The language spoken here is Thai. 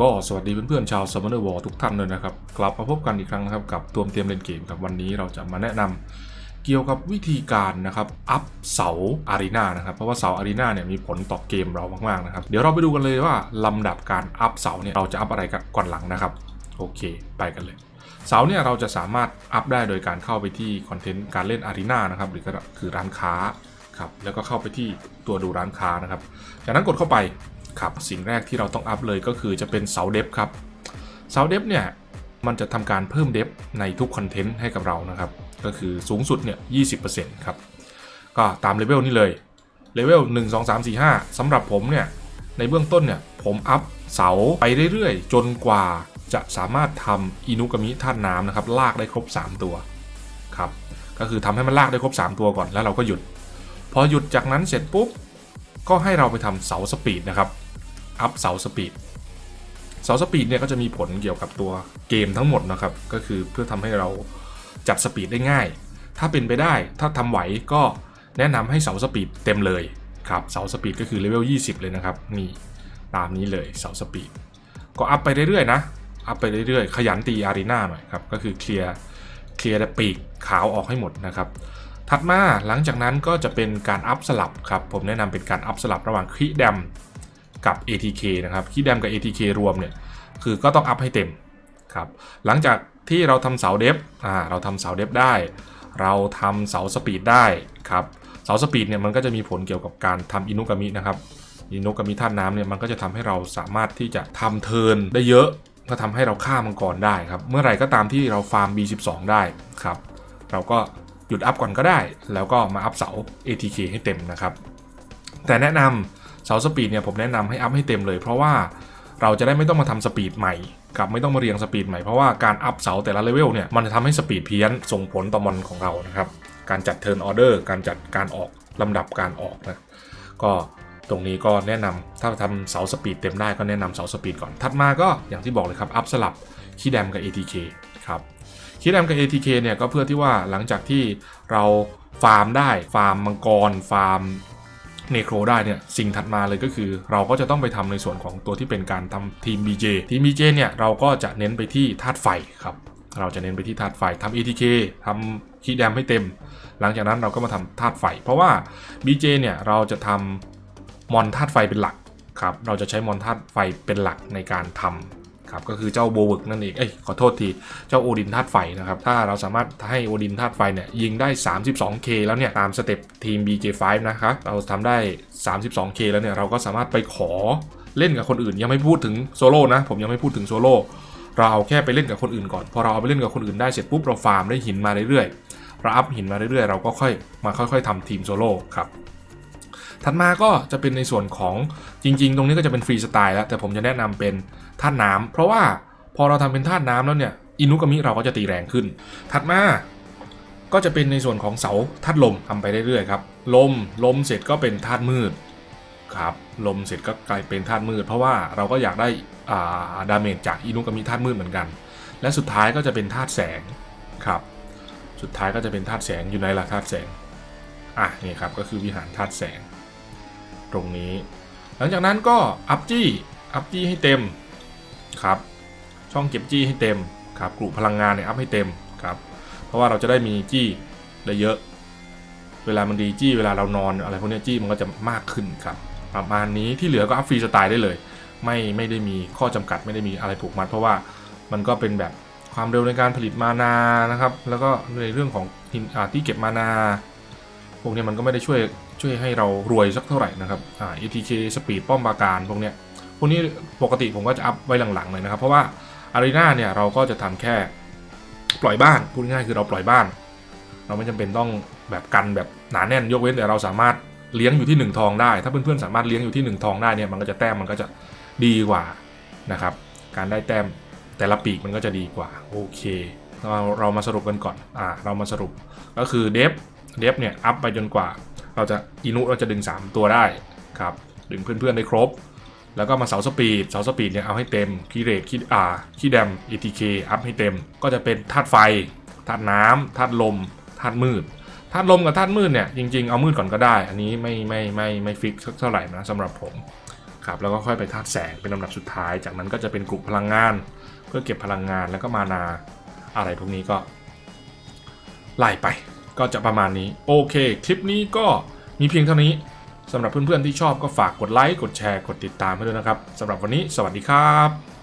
ก็สวัสดีเพื่อนๆชาว Summoner War ทุกท่านเลยนะครับ กลับมาพบกันอีกครั้งนะครับ กับตัวเตรียมเล่นเกมครับวันนี้เราจะมาแนะนำเกี่ยวกับวิธีการนะครับ อัพเสาอารีนานะครับ เพราะว่าเสาอารีนาเนี่ยมีผลต่อเกมเรามากๆนะครับ เดี๋ยวเราไปดูกันเลยว่าลำดับการอัพเสาเนี่ยเราจะอัพอะไรกันก่อนหลังนะครับ โอเค ไปกันเลยเสาเนี่ยเราจะสามารถอัพได้โดยการเข้าไปที่คอนเทนต์การเล่นอารีนานะครับหรือก็คือร้านค้าครับแล้วก็เข้าไปที่ตัวดูร้านค้านะครับ จากนั้นกดเข้าไป ครับสิ่งแรกที่เราต้องอัพเลยก็คือจะเป็นเสาเดฟครับเสาเดฟเนี่ยมันจะทำการเพิ่มเดฟในทุกคอนเทนต์ให้กับเรานะครับ ก็คือสูงสุดเนี่ย20%ครับ ก็ตามเลเวลนี้เลยเลเวล1 2 3 4 5สำหรับผมเนี่ยในเบื้องต้นเนี่ยผมอัพเสาไปเรื่อยๆ จนกว่าจะสามารถทำอินุกามิธาตุน้ำนะครับลากได้ครบ 3 ตัวครับก็คือทำให้มันลากได้ครบ 3 ตัวก่อนแล้วเราก็หยุด พอหยุดจากนั้นเสร็จปุ๊บก็ให้เราไปทำเสาสปีดนะครับ อัพเสาสปีดเสาสปีดเนี่ยก็จะมีผลเกี่ยวกับตัวเกมทั้งหมดนะครับ ก็คือเพื่อทำให้เราจับสปีดได้ง่าย ถ้าเป็นไปได้ถ้าทำไหวก็แนะนำให้เสาสปีดเต็มเลยครับเสาสปีดก็คือเลเวล20 เลยนะครับ นี่ตามนี้เลยเสาสปีดก็อัพไปเรื่อยๆนะอัพไปเรื่อยๆ ขยันตีอารีนาหน่อยครับก็คือเคลียร์เคลียร์ปีกขาวออกให้หมดนะครับถัดมาหลังจากนั้นก็จะเป็นการอัพสลับครับผมแนะนำเป็นการอัพสลับระหว่างคีแดม กับ ATK นะครับคีแดมกับ ATK รวมเนี่ยคือก็ต้องอัพให้เต็มครับหลังจากที่เราทำเสาเดฟอ่าเราทำเสาเดฟได้ เราทำเสาสปีดได้ครับเสาสปีดเนี่ยมันก็จะมีผลเกี่ยวกับการทำอินุกามินะครับอินุกามิท่าตุน้ำเนี่ยมันก็จะทำให้เราสามารถที่จะทำเทินได้เยอะก็ทำให้เราฆ่ามังกรได้ครับ เมื่อไหร่ก็ตามที่เราฟาร์ม B12 ได้ครับ เราก็หยุดอัพก่อนก็ได้ แล้วก็มาอัพเสา ATK ให้เต็มนะครับ แต่แนะนำ เสาสปีดเนี่ยผมแนะนำให้อัพให้เต็มเลย เพราะว่าเราจะได้ไม่ต้องมาทำสปีดใหม่กับไม่ต้องมาเรียงสปีดใหม่เพราะว่าการอัพเสาแต่ละเลเวลเนี่ยมันจะทำให้สปีดเพี้ยนส่งผลต่อมอนของเรานะครับการจัดเทิร์นออเดอร์การจัดการออกลำดับการออกนะก็ตรงนี้ก็แนะนำถ้าทำเสาสปีดเต็มได้ก็แนะนำเสาสปีดก่อน ถัดมาก็อย่างที่บอกเลยครับอัพสลับคีแดมกับ ATK ครับคีแดมกับ ATK เนี่ยก็เพื่อที่ว่าหลังจากที่เราฟาร์มได้ฟาร์มมังกร ฟาร์ม เนโครได้เนี่ยสิ่งถัดมาเลยก็คือ เราก็จะต้องไปทำในส่วนของตัวที่เป็นการทำทีม BJ ทีม BJ เนี่ยเราก็จะเน้นไปที่ธาตุไฟครับเราจะเน้นไปที่ธาตุไฟทำ ATK ทำคีแดมให้เต็ม หลังจากนั้นเราก็มาทำธาตุไฟ เพราะว่า BJ เนี่ยเราจะทำมอนธาตุไฟเป็นหลักครับเราจะใช้มอนธาตุไฟเป็นหลักในการท ครับก็คือเจ้าโบวิกนั่นเองเอ้ยขอโทษทีเจ้าโอดินธาตุไฟนะครับถ้าเราสามารถให้โอดินธาตุไฟเนี่ยยิงได้ 32k แล้วเนี่ยตามสเต็ปทีม BJ5 นะครับเราทำได้ 32k แล้วเนี่ยเราก็สามารถไปขอเล่นกับคนอื่นยังไม่พูดถึงโซโล่นะผมยังไม่พูดถึงโซโล่เราแค่ไปเล่นกับคนอื่นก่อน พอเราเอาไปเล่นกับคนอื่นได้เสร็จปุ๊บเราฟาร์มได้หินมาเรื่อยๆเราอัพหินมาเรื่อยๆ เราก็ค่อยมาค่อย ๆทำทีมโซโล่ครับ ถัดมาก็จะเป็นในส่วนของจริง ๆ ตรงนี้ก็จะเป็นฟรีสไตล์แล้ว แต่ผมจะแนะนำเป็นธาตุน้ำเพราะว่าพอเราทำเป็นธาตุน้ำแล้วเนี่ยอินุกามิเราก็จะตีแรงขึ้น ถัดมาก็จะเป็นในส่วนของเสาธาตุลมทำไปเรื่อยๆครับลมลมเสร็จก็เป็นธาตุมืดครับลมเสร็จก็กลายเป็นธาตุมืด เพราะว่าเราก็อยากได้อ่าดาเมจจากอินุกามิธาตุมืดเหมือนกัน และสุดท้ายก็จะเป็นธาตุแสงครับ สุดท้ายก็จะเป็นธาตุแสงอยู่ในละธาตุแสงอะนี่ครับก็คือวิหารธาตุแสง ตรงนี้ หลังจากนั้นก็อัพจี้อัพจี้ให้เต็มครับ ช่องเก็บจี้ให้เต็มครับกลุ่มพลังงานเนี่ยอัพให้เต็มครับ เพราะว่าเราจะได้มีจี้ได้เยอะ เวลามันดีจี้เวลาเรานอนอะไรพวกนี้จี้มันก็จะมากขึ้นครับ ประมาณนี้ที่เหลือก็อัพฟรีสไตล์ได้เลย ไม่ไม่ได้มีข้อจำกัดไม่ได้มีอะไรผูกมัด เพราะว่ามันก็เป็นแบบความเร็วในการผลิตมานานะครับ แล้วก็ในเรื่องของที่เก็บมานา พวกนี้มันก็ไม่ได้ช่วยช่วยให้เรารวยสักเท่าไหร่นะครับอ่า ATK สปีดป้อมปราการพวกเนี้ยพวกนี้ปกติผมก็จะอัพไว้หลังๆเลยนะครับ เพราะว่าอารีนาเนี่ยเราก็จะทำแค่ปล่อยบ้านพูดง่ายๆคือเราปล่อยบ้าน เราไม่จำเป็นต้องแบบกันแบบหนาแน่นยกเว้นแต่เราสามารถเลี้ยงอยู่ที่ 1 ทองได้ ถ้าเพื่อนๆสามารถเลี้ยงอยู่ที่ 1 ทองได้เนี่ยมันก็จะแต้มมันก็จะดีกว่านะครับ การได้แต้มแต่ละปีกมันก็จะดีกว่าโอเคเราเรามาสรุปกันก่อนอ่าเรามาสรุปก็คือเดฟ เดฟเนี่ยอัพไปจนกว่า เราจะอินุเราจะดึง 3 ตัวได้ครับดึงเพื่อนๆได้ครบ แล้วก็มาเสาสปีดเสาสปีดเนี่ยเอาให้เต็มคีเรทคีอ่าคีแดม ATK อัพให้เต็ม ก็จะเป็นธาตุไฟธาตุน้ำธาตุลมธาตุมืดธาตุลมกับธาตุมืดเนี่ยจริงๆเอามืดก่อนก็ได้ อันนี้ไม่ไม่ไม่ไม่ฟิกสักเท่าไหร่นะสำหรับผมครับแล้วก็ค่อยไปธาตุแสงเป็นลำดับสุดท้าย จากนั้นก็จะเป็นกลุ่มพลังงาน เพื่อเก็บพลังงานแล้วก็มานาอะไรพวกนี้ก็ไล่ไป ก็จะประมาณนี้ โอเค คลิปนี้ก็มีเพียงเท่านี้สำหรับเพื่อนๆที่ชอบก็ฝากกดไลค์กดแชร์กดติดตามให้ด้วยนะครับสำหรับวันนี้ สวัสดีครับ